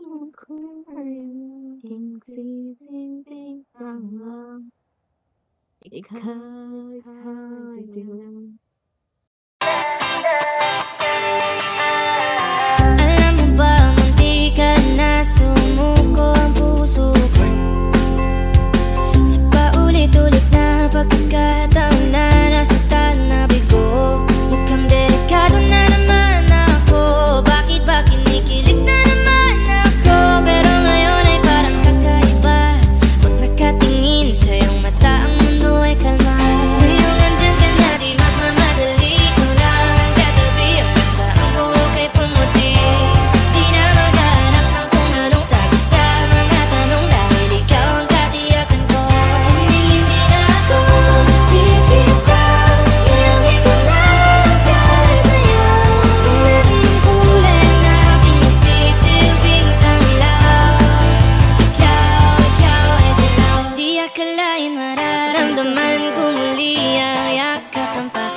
路困人，听西心冰淡了，一颗颗的流。Nararamdaman ko muli ang yakap ng pag